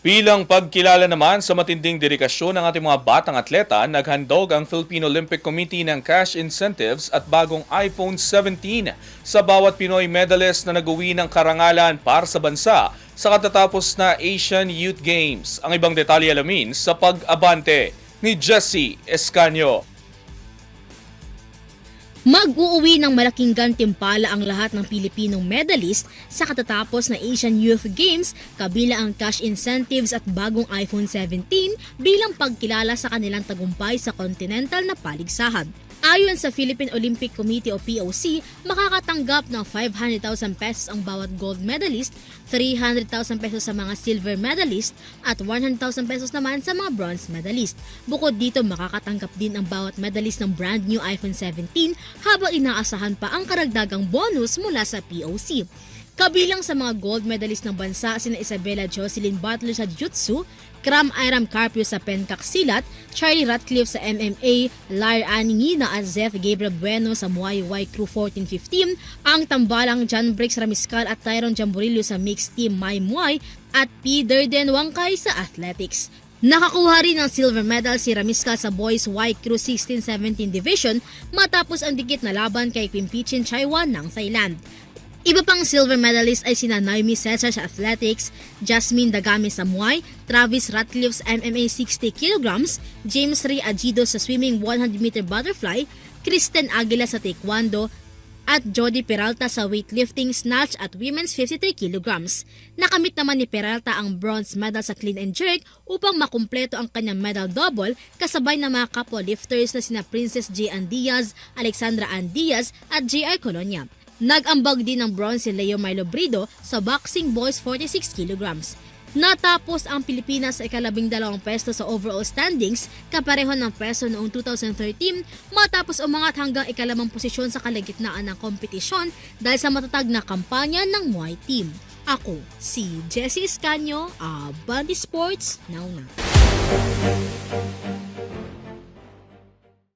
Bilang pagkilala naman sa matinding dedikasyon ng ating mga batang atleta, naghandog ang Philippine Olympic Committee ng cash incentives at bagong iPhone 17 sa bawat Pinoy medalist na nag-uwi ng karangalan para sa bansa sa katatapos na Asian Youth Games. Ang ibang detalye alamin sa pag-abante ni Jesse Escanio. Mag-uuwi ng malaking gantimpala ang lahat ng Pilipinong medalist sa katatapos na Asian Youth Games kabila ang cash incentives at bagong iPhone 17 bilang pagkilala sa kanilang tagumpay sa continental na paligsahan. Ayon sa Philippine Olympic Committee o POC, makakatanggap ng 500,000 pesos ang bawat gold medalist, 300,000 pesos sa mga silver medalist at 100,000 pesos naman sa mga bronze medalist. Bukod dito, makakatanggap din ang bawat medalist ng brand new iPhone 17 habang inaasahan pa ang karagdagang bonus mula sa POC. Kabilang sa mga gold medalist ng bansa sina Isabella Jocelyn Butler sa Jiu-Jitsu, Kram Iram Carpio sa Pencak Charlie Ratcliffe sa MMA, Lar Aningina at Zeth Gabriel Bueno sa Muay Thai Crew 1415, ang tambalang John Briggs Ramiscal at Tyron Jamburillo sa Mixed Team Mai Muay at P. Durden Wangkay sa Athletics. Nakakuha rin ng silver medal si Ramiscal sa Boys Y Crew 16-17 Division matapos ang dikit na laban kay Pimpichin Chaiwan ng Thailand. Iba pang silver medalist ay sina Naomi Cesar sa Athletics, Jasmine Dagami sa Muay, Travis Ratcliffe sa MMA 60 kg, James Ray Agido sa swimming 100 meter butterfly, Kristen Aguila sa Taekwondo, at Jody Peralta sa weightlifting snatch at women's 53 kilograms. Nakamit naman ni Peralta ang bronze medal sa clean and jerk upang makumpleto ang kanyang medal double kasabay ng mga kapwa lifters na sina Princess J. Ann Diaz, Alexandra Ann Diaz at J.R. Colonia. Nag-ambag din ng bronze si Leo Milo Brido sa boxing boys 46 kilograms. Natapos ang Pilipinas sa ikalabing dalawang pesto sa overall standings, kapareho ng peso noong 2013 matapos umangat hanggang ikalamang posisyon sa kalagitnaan ng kompetisyon dahil sa matatag na kampanya ng Muay Team. Ako, si Jessie Escanio, Abadi Sports, now na.